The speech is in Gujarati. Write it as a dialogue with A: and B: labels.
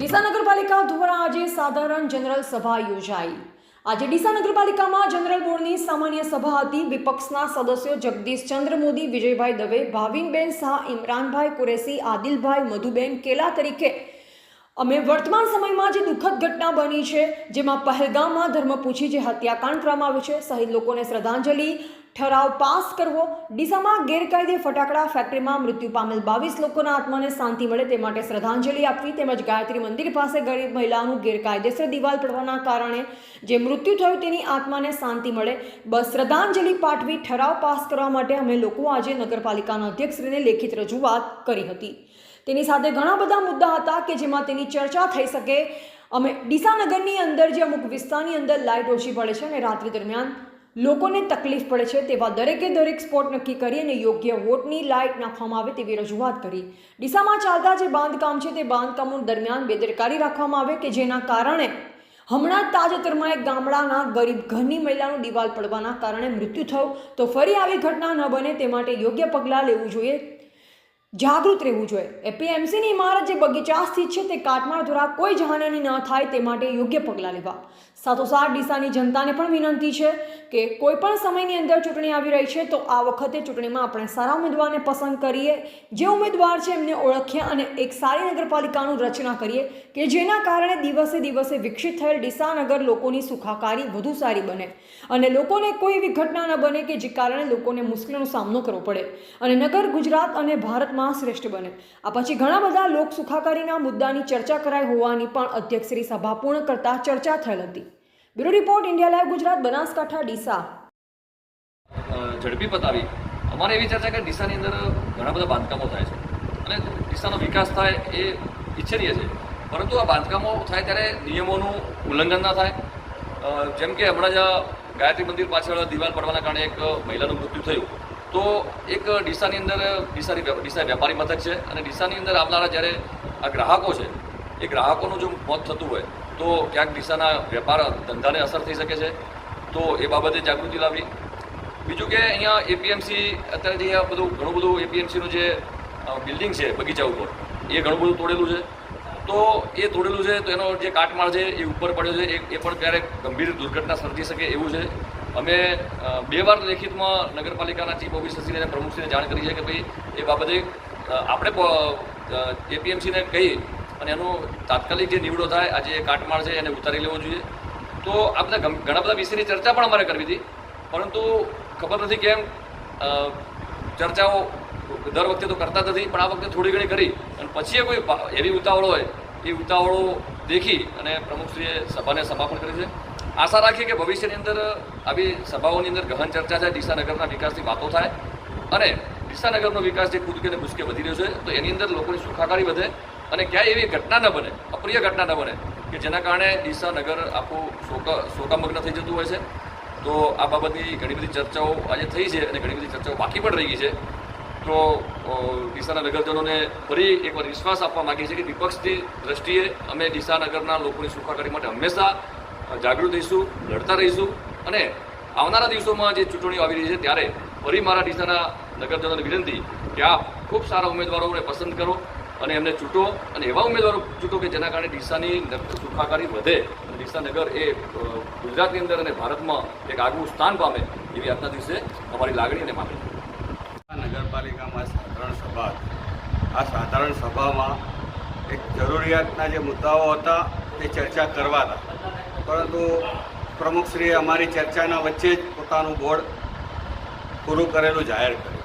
A: ડીસા નગરપાલિકા દ્વારા આજે સાધારણ જનરલ સભા યોજાઈ. આજે ડીસા નગરપાલિકામાં જનરલ બોર્ડની સામાન્ય સભા હતી. વિપક્ષના સદસ્યો જગદીશ ચંદ્ર મોદી, વિજયભાઈ દવે, ભાવિનબેન શાહ, ઇમરાનભાઈ કુરેશી, આદિલભાઈ મધુબેન કેલા તરીકે અમે વર્તમાન સમયમાં જે દુઃખદ ઘટના બની છે, જેમાં પહેલગામમાં ધર્મપૂછી જે હત્યાકાંડ કરવામાં આવ્યું છે, શહીદ લોકોને શ્રદ્ધાંજલિ, ઠરાવ પાસ કરવો, ડીસામાં ગેરકાયદે ફટાકડા ફેક્ટરીમાં મૃત્યુ પામેલ બાવીસ લોકોના આત્માને શાંતિ મળે તે માટે શ્રદ્ધાંજલિ આપવી તેમજ ગાયત્રી મંદિર પાસે ગરીબ મહિલાઓનું ગેરકાયદેસર દિવાલ પડવાના કારણે જે મૃત્યુ થયું તેની આત્માને શાંતિ મળે. બસ શ્રદ્ધાંજલિ પાઠવી ઠરાવ પાસ કરવા માટે અમે લોકો આજે નગરપાલિકાના અધ્યક્ષશ્રીને લેખિત રજૂઆત કરી હતી. તેની સાથે ઘણા બધા મુદ્દા હતા કે જેમાં તેની ચર્ચા થઈ શકે. અમે ડીસાનગરની અંદર જે અમુક વિસ્તારની અંદર લાઇટ ઓછી પડે છે અને રાત્રિ દરમિયાન લોકોને તકલીફ પડે છે તેવા દરેકે દરેક સ્પોટ નક્કી કરી અને યોગ્ય વોટની લાઇટ નાખવામાં આવે તેવી રજૂઆત કરી. ડીસામાં ચાલતા જે બાંધકામ છે તે બાંધકામો દરમિયાન બેદરકારી રાખવામાં આવે કે જેના કારણે હમણાં તાજેતરમાં એક ગામડાના ગરીબ ઘરની મહિલાનું દિવાલ પડવાના કારણે મૃત્યુ થયું. તો ફરી આવી ઘટના ન બને તે માટે યોગ્ય પગલાં લેવું જોઈએ. જાગૃત રહેવું જોઈએ. એપીએમસીની ઇમારત જે બગીચા સ્થિત છે તે કાટમાળ દ્વારા કોઈ જાનહાની ન થાય તે માટે યોગ્ય પગલાં લેવા. સાથોસાથ ડીસાની જનતાને પણ વિનંતી છે કે કોઈ પણ સમયની અંદર ચૂંટણી આવી રહી છે તો આ વખતે ચૂંટણીમાં આપણે સારા ઉમેદવારને પસંદ કરીએ. જે ઉમેદવાર છે એમને ઓળખીએ અને એક સારી નગરપાલિકાનું રચના કરીએ કે જેના કારણે દિવસે દિવસે વિકસિત થયેલ ડીસાનગર લોકોની સુખાકારી વધુ સારી બને. અને લોકોને કોઈ એવી ઘટના ન બને કે જે કારણે લોકોને મુશ્કેલીનો સામનો કરવો પડે અને નગર ગુજરાત અને ભારતમાં શ્રેષ્ઠ બને. આ પછી ઘણા બધા લોક સુખાકારીના મુદ્દાની ચર્ચા કરાઈ હોવાની પણ અધ્યક્ષશ્રી સભા પૂર્ણ કરતા ચર્ચા થયેલ હતી. Bureau report, India live, Gujarat, Banaskantha, Deesa.
B: ઝડપી પતાવી. અમારે એવી ચર્ચા કે ડીસાની અંદર ઘણા બધા બાંધકામો થાય છે. અને ડીસાનો વિકાસ થાય એ ઈચ્છનીય છે. પરંતુ આ બાંધકામો થાય ત્યારે નિયમોનું ઉલ્લંઘન ના થાય. જેમ કે હમણાં જ ગાયત્રી મંદિર પાછળ દિવાલ પડવાના કારણે એક મહિલાનું મૃત્યુ થયું. તો એક ડીસાની અંદર, ડીસાની ડીસા વેપારી મથક છે. અને ડીસાની અંદર આવનારા જ્યારે આ ગ્રાહકો છે, એ ગ્રાહકોનું જો મોત થતું હોય તો ક્યાંક દિશાના વેપાર ધંધાને અસર થઈ શકે છે. તો એ બાબતે જાગૃતિ લાવવી. બીજું કે અહીંયા એપીએમસી અત્યારે જે બધું ઘણું બધું એપીએમસીનું જે બિલ્ડિંગ છે બગીચા ઉપર, એ ઘણું બધું તોડેલું છે. તો એ તોડેલું છે, તો એનો જે કાટમાળ છે એ ઉપર પડ્યો છે. એ પણ ક્યારેક ગંભીર દુર્ઘટના સર્જી શકે એવું છે. અમે બે વાર લેખિતમાં નગરપાલિકાના ચીફ ઓફિસરશ્રીને પ્રમુખશ્રીને જાણ કરી છે કે ભાઈ, એ બાબતે આપણે એપીએમસીને કહી અને એનું તાત્કાલિક જે નીવડો થાય, આજે એ કાટમાળ છે, એને ઉતારી લેવો જોઈએ. તો આ બધા ઘણા બધા વિષયની ચર્ચા પણ અમારે કરવી હતી. પરંતુ ખબર નથી કેમ ચર્ચાઓ દર વખતે તો કરતા નથી, પણ આ વખતે થોડી ઘણી કરી. અને પછી કોઈ એવી ઉતાવળો હોય, એ ઉતાવળો દેખી અને પ્રમુખશ્રીએ સભાને સમાપન કરી છે. આશા રાખીએ કે ભવિષ્યની અંદર આવી સભાઓની અંદર ગહન ચર્ચા થાય ડીસાનગરના વિકાસની વાતો થાય. અને ડીસાનગરનો વિકાસ જે કૂદકે ને ભૂસકે વધી રહ્યો છે, તો એની અંદર લોકોની સુખાકારી વધે. અને ક્યાંય એવી ઘટના ન બને, અપ્રિય ઘટના ન બને, કે જેના કારણે ડીસાનગર આખું શોકા, શોકામગ્ન થઈ જતું હોય છે. તો આ બાબતની ઘણી બધી ચર્ચાઓ આજે થઈ છે અને ઘણી બધી ચર્ચાઓ બાકી પણ રહી છે. તો ડીસાના નગરજનોને ફરી એકવાર વિશ્વાસ આપવા માંગીએ છીએ કે વિપક્ષની દ્રષ્ટિએ અમે ડીસાનગરના લોકોની સુખાકારી માટે હંમેશા જાગૃત રહીશું, લડતા રહીશું અને આવનારા દિવસોમાં જે ચૂંટણીઓ આવી રહી છે ત્યારે ફરી મારા ડીસાના નગરજનોને વિનંતી કે આપ ખૂબ સારા ઉમેદવારોને પસંદ કરો. અને એમને ચૂંટો અને એવા ઉમેદવારો ચૂંટો કે જેના કારણે ડીસાની સુખાકારી વધે અને ડીસાનગર એ ગુજરાતની અંદર અને ભારતમાં એક આગવું સ્થાન પામે એવી આજના દિવસે અમારી લાગણી અને માગણી
C: નગરપાલિકામાં સાધારણ સભા આ સાધારણ સભામાં એક જરૂરિયાતના જે મુદ્દાઓ હતા તે ચર્ચા કરવા હતા પરંતુ પ્રમુખશ્રીએ અમારી ચર્ચાના વચ્ચે જ પોતાનું બોર્ડ પૂરું કરેલું જાહેર કર્યું.